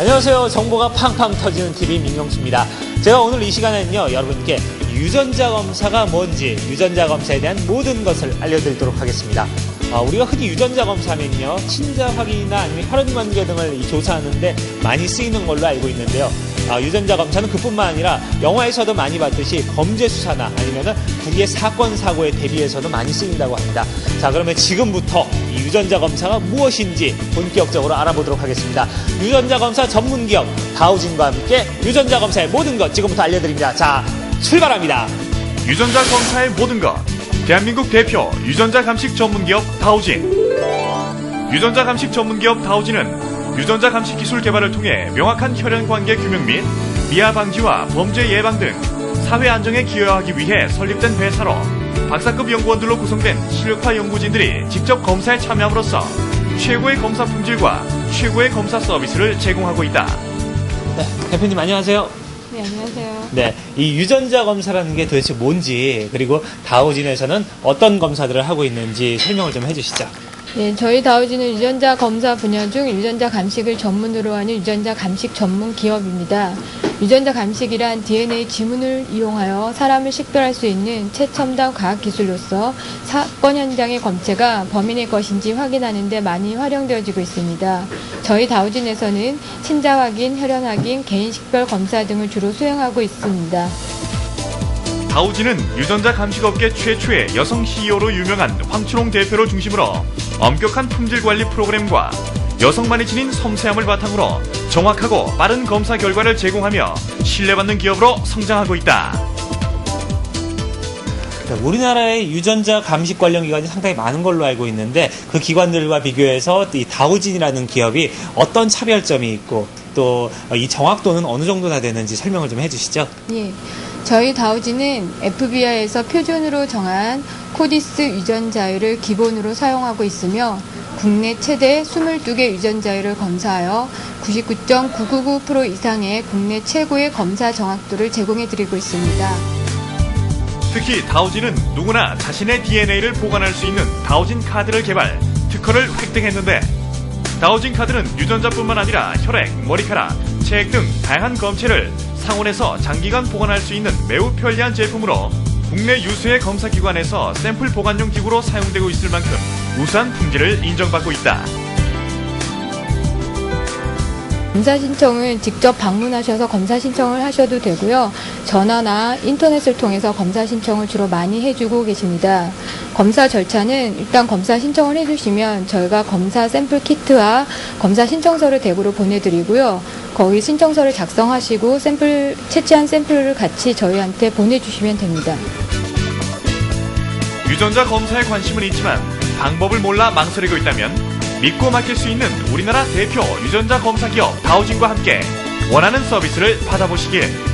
안녕하세요. 정보가 팡팡 터지는 TV 민경수입니다. 제가 오늘 이 시간에는요, 여러분께 유전자 검사가 뭔지, 유전자 검사에 대한 모든 것을 알려드리도록 하겠습니다. 아, 우리가 흔히 유전자 검사면요, 친자 확인이나 아니면 혈흔 관계 등을 이 조사하는데 많이 쓰이는 걸로 알고 있는데요. 아, 유전자 검사는 그뿐만 아니라 영화에서도 많이 봤듯이 범죄 수사나 아니면은 국외 사건 사고에 대비해서도 많이 쓰인다고 합니다. 자, 그러면 지금부터 이 유전자 검사가 무엇인지 본격적으로 알아보도록 하겠습니다. 유전자 검사 전문 기업 다우진과 함께 유전자 검사의 모든 것 지금부터 알려드립니다. 자, 출발합니다. 유전자 검사의 모든 것. 대한민국 대표 유전자 감식 전문 기업 다우진. 유전자 감식 전문 기업 다우진은 유전자 감식 기술 개발을 통해 명확한 혈연 관계 규명 및 미아 방지와 범죄 예방 등 사회 안정에 기여하기 위해 설립된 회사로 박사급 연구원들로 구성된 실력파 연구진들이 직접 검사에 참여함으로써 최고의 검사 품질과 최고의 검사 서비스를 제공하고 있다. 네, 대표님 안녕하세요. 네, 안녕하세요. 네, 이 유전자 검사라는 게 도대체 뭔지 그리고 다우진에서는 어떤 검사들을 하고 있는지 설명을 좀 해주시죠. 네, 저희 다우지는 유전자 검사 분야 중 유전자 감식을 전문으로 하는 유전자 감식 전문 기업입니다. 유전자 감식이란 DNA 지문을 이용하여 사람을 식별할 수 있는 최첨단 과학 기술로서 사건 현장의 검체가 범인의 것인지 확인하는 데 많이 활용되어지고 있습니다. 저희 다우진에서는 친자 확인, 혈연 확인, 개인 식별 검사 등을 주로 수행하고 있습니다. 다우지는 유전자 감식업계 최초의 여성 CEO로 유명한 황춘홍 대표를 중심으로 엄격한 품질 관리 프로그램과 여성만이 지닌 섬세함을 바탕으로 정확하고 빠른 검사 결과를 제공하며 신뢰받는 기업으로 성장하고 있다. 네, 우리나라의 유전자 감식 관련 기관이 상당히 많은 걸로 알고 있는데 그 기관들과 비교해서 이 다우진이라는 기업이 어떤 차별점이 있고 또 이 정확도는 어느 정도나 되는지 설명을 좀 해주시죠. 예. 저희 다우지는 FBI에서 표준으로 정한 코디스 유전자율을 기본으로 사용하고 있으며 국내 최대 22개 유전자율을 검사하여 99.999% 이상의 국내 최고의 검사 정확도를 제공해 드리고 있습니다. 특히 다우진은 누구나 자신의 DNA를 보관할 수 있는 다우진 카드를 개발, 특허를 획득했는데 다우진 카드는 유전자뿐만 아니라 혈액, 머리카락, 체액 등 다양한 검체를 상온에서 장기간 보관할 수 있는 매우 편리한 제품으로 국내 유수의 검사기관에서 샘플 보관용 기구로 사용되고 있을 만큼 우수한 품질을 인정받고 있다. 검사 신청은 직접 방문하셔서 검사 신청을 하셔도 되고요. 전화나 인터넷을 통해서 검사 신청을 주로 많이 해주고 계십니다. 검사 절차는 일단 검사 신청을 해주시면 저희가 검사 샘플 키트와 검사 신청서를 댁으로 보내드리고요. 거기 신청서를 작성하시고 샘플 채취한 샘플을 같이 저희한테 보내주시면 됩니다. 유전자 검사에 관심은 있지만 방법을 몰라 망설이고 있다면 믿고 맡길 수 있는 우리나라 대표 유전자 검사 기업 다우진과 함께 원하는 서비스를 받아보시길